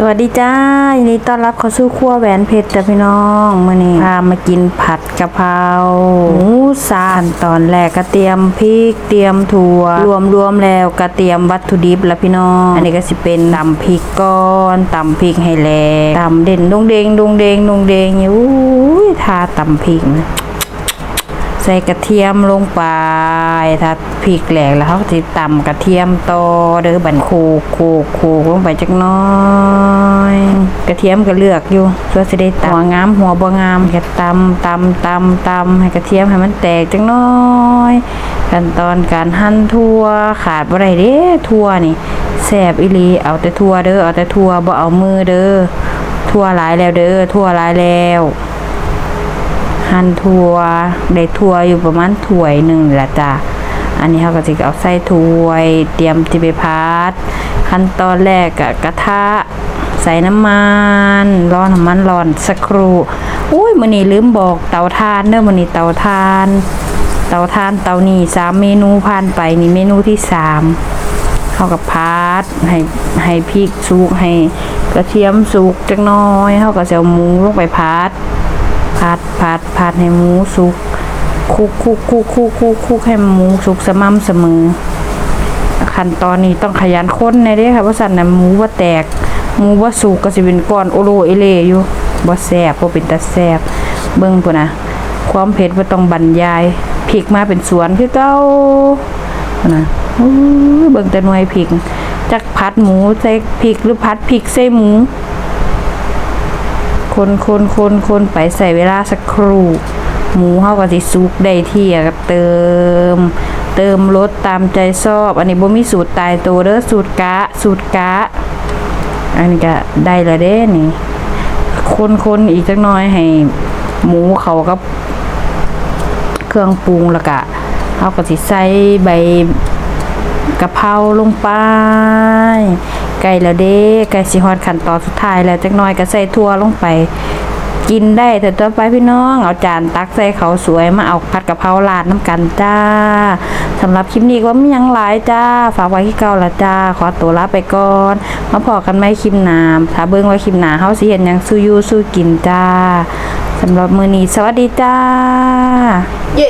สวัสดีจ้ายินดีต้อนรับเข้าสู่ครัวแหวนเพชรจ้ะพี่น้องมื้อนี้พามากินผัดกะเพราหมูสามตอนแรกก็เตรียมพริกเตรียมถั่ว รวมรวมๆแล้วก็เตรียมวัตถุดิบแล้วพี่น้อง อันนี้ก็สิเป็นตำพริกก้อนตำพริกให้แหลกตำเด่นดงเดงดงเดงดงเดงอยู่อุ้ยทาตำพริกนะใส่กระเทียมลงไป ถ้าพริกแหลกแล้วเขาจะตำกระเทียมต่อเด้อบันโคกโคกโคกลงไปจักน้อย กระเทียมก็เลือกอยู่เพื่อจะได้ตำหัวงามหัวบ่งามก็ตำตำตำตำให้กระเทียมให้มันแตกจักน้อยขั้นตอนการหั่นทั่วขาดบ่ได้เด้ทั่วนี่แซ่บอีลีเอาแต่ทั่วเด้อเอาแต่ทั่วบ่เอามือเด้อทั่วหลายแล้วเด้อทั่วหลายแล้ว หั่นถั่วได้ถั่วอยู่ประมาณถ้วยหนึ่งแหละจ้ะอันนี้เขาก็จะเอาใส่ถ้วย เตรียมจิไปพัดขั้นตอนแรกกะกระทะใส่น้ำมันร้อนน้ำมันร้อนสักครู่อุ้ยมื้อนี้ลืมบอกเตาถ่านเด้อมื้อนี้เตาถ่าน เตาถ่านเตานี่สามเมนูผ่านไปนี่เมนูที่สามเข้ากับพัดให้ให้พริกสุกให้กระเทียมสุกจักหน้อยเข้ากับเสียวมูลงไปพัด พัดพัดพัดให้หมูสุกคุกคุกคุกคุกคุกคุกให้หมูสุกสม่ำเสมอ ขั้นตอนนี้ต้องขยันค้นในเด้ค่ะเพราะสั่นน่ะหมูว่าแตกหมูว่าสุกก็สิเป็นก้อนโอโลเอเลอยู่บ่แซ่บบ่เป็นตาแซ่บเบิ่งพุ่นนะความเผ็ดบ่าต้องบรรยายพริกมาเป็นสวนคือเก่าน่ะเบิ่งแต่หน่วยพริกจักผัดหมูใส่พริกหรือผัดพริกใส่หมู คนคนคนคนไปใส่เวลาสักครู่ หมูเฮาก็สิสุกได้ที่อะก็เติม เติมรสตามใจชอบ อันนี้บ่มีสูตรตายตัวเด้อสูตรกะ สูตรกะ อันนี้ก็ได้และเด้นี่ คนคนอีกจักน่อยให้ หมูเขากับเครื่องปรุงล้วก็เฮาก็สิใส่ใบกะเพราลงไป ไก่แล้วเด้ไก่สิฮอดขั้นตอนสุดท้ายแล้วจักหน่อยก็ใส่ถั่วลงไป กินได้แต่ต่อไปพี่น้อง เอาจานตักใส่เขาสวยมาเอาผัดกะเพราราดน้ำกันจ้าสำหรับคลิปนี้ก็ไม่ยังหลายจ้า ฝากไว้ที่เก่าละจ้า ขอตัวลาไปก่อน มาพอกันไม่คลิปหน้ำถ้าเบิ่งไว้คลิปหนาเฮาสิเห็นยังสู้ยู่สู้กินจ้าสำหรับมื้อนี้สวัสดีจ้า เย่